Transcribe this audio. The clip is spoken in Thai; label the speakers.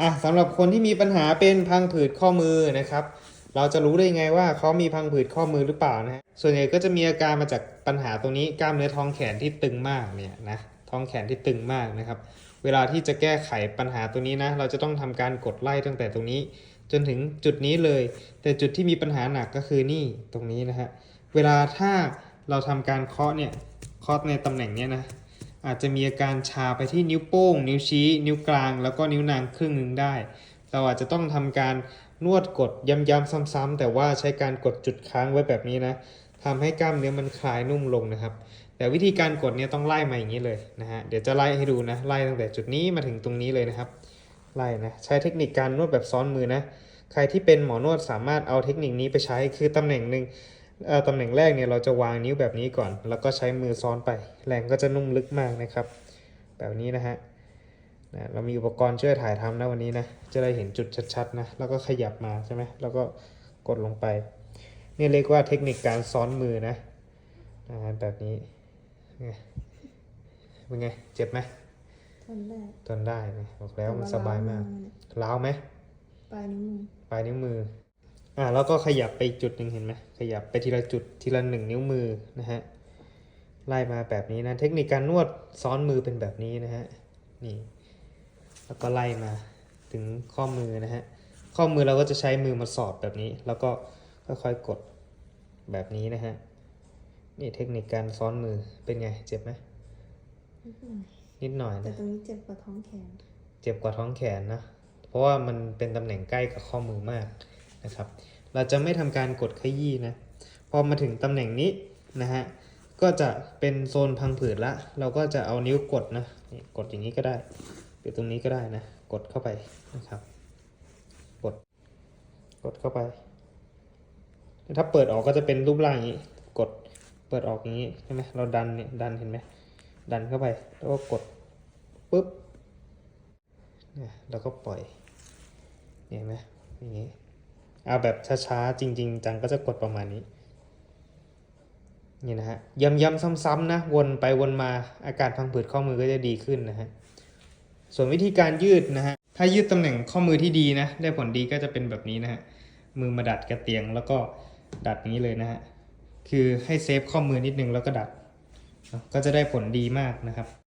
Speaker 1: อะสำหรับคนที่มีปัญหาเป็นพังผืดข้อมือนะครับ เราจะรู้ได้ไงว่าเขามีพังผืดข้อมือหรือเปล่านะฮะส่วนใหญ่ก็จะมีอาการมาจากปัญหาตรงนี้กล้ามเนื้อท้องแขนที่ตึงมากเนี่ยนะท้องแขนที่ตึงมากนะครับ เวลาที่จะแก้ไขปัญหาตรงนี้นะเราจะต้องทำการกดไล่ตั้งแต่ตรงนี้ จนถึงจุดนี้เลย แต่จุดที่มีปัญหาหนักก็คือนี่ตรงนี้นะฮะเวลาถ้าเราทำการเคาะเนี่ยเคาะในตำแหน่งเนี้ยนะ อาจจะมีอาการชาไปที่นิ้วโป้ง นิ้วชี้ นิ้วกลาง แล้วก็นิ้วนางครึ่งหนึ่งได้ เราอาจจะต้องทำการนวดกดย้ำๆซ้ำๆแต่ว่าใช้การกดจุดค้างไว้แบบนี้นะทำให้กล้ามเนื้อมันคลายนุ่มลงนะครับ แต่วิธีการกดเนี่ยต้องไล่มาอย่างนี้เลยนะฮะเดี๋ยวจะไล่ให้ดูนะไล่ตั้งแต่จุดนี้มาถึงตรงนี้เลยนะครับไล่นะใช้เทคนิคการนวดแบบซ้อนมือนะ ใครที่เป็นหมอนวดสามารถเอาเทคนิคนี้ไปใช้คือตำแหน่งหนึ่ง ตำแหน่งแรกเนี่ยเราจะวางนิ้วแบบนี้ก่อน แล้วก็ใช้มือซ้อนไปแรงก็จะนุ่มลึกมากนะครับ แบบนี้นะฮะนะเรามีอุปกรณ์ช่วยถ่ายทำนะวันนี้นะจะได้เห็นจุดชัดๆนะแล้วก็ขยับมาใช่ไหมแล้วก็กดลงไปนี่เรียกว่าเทคนิคการซ้อนมือนะนะฮะแบบนี้ไงเป็นไงเจ็บไหม
Speaker 2: ทนได้
Speaker 1: ทนได้นะบอกแล้วมันสบายมาก
Speaker 2: แต่ว่
Speaker 1: ล้าวไหม
Speaker 2: ปลายนิ้วมือ
Speaker 1: ปลายนิ้วมือ อ่าแล้วก็ขยับไปอีกจุดหนึ่งเห็นไหมขยับไปทีละจุดทีละหนึ่งนิ้วมือนะฮะไล่มาแบบนี้นะเทคนิคการนวดซ้อนมือเป็นแบบนี้นะฮะนี่แล้วก็ไล่มาถึงข้อมือนะฮะข้อมือเราก็จะใช้มือมาสอดแบบนี้ แล้วก็ค่อยๆกดแบบนี้นะฮะนี่เทคนิคการซ้อนมือเป็นไงเจ็บไหมนิดหน่อย
Speaker 2: แต่
Speaker 1: นะ
Speaker 2: ตรงนี้เจ็บกว่าท้องแขน
Speaker 1: เจ็บกว่าท้องแขนนะเพราะว่ามันเป็นตำแหน่งใกล้กับข้อมือมาก นะครับ เราจะไม่ทำการกดขยี้นะ พอมาถึงตำแหน่งนี้นะฮะ ก็จะเป็นโซนพังผืดละ เราก็จะเอานิ้วกดนะนกดอย่างนี้ก็ได้ หรือตรงนี้ก็ได้นะ กดเข้าไปนะครับ กด กดเข้าไป ถ้าเปิดออกก็จะเป็นรูปร่างอย่างนี้ กด เปิดออกอย่างนี้ใช่ไหมเราดันเนี่ย ดันเห็นไหม ดันเข้าไป แล้วก็กดปุ๊บเนี่ยแล้วก็ปล่อยเห็นไหมอย่างนี้ เอาแบบช้าๆจริง ๆ จังก็จะกดประมาณนี้นี่นะฮะย้ำๆซ้ำๆนะวนไปวนมาอาการพังผืดข้อมือก็จะดีขึ้นนะฮะส่วนวิธีการยืดนะฮะถ้ายืดตำแหน่งข้อมือที่ดีนะ ได้ผลดีก็จะเป็นแบบนี้นะฮะมือมาดัดกับเตียงแล้วก็ดัดอย่างนี้เลยนะฮะคือให้เซฟข้อมือนิดนึงแล้วก็ดัดก็จะได้ผลดีมากนะครับ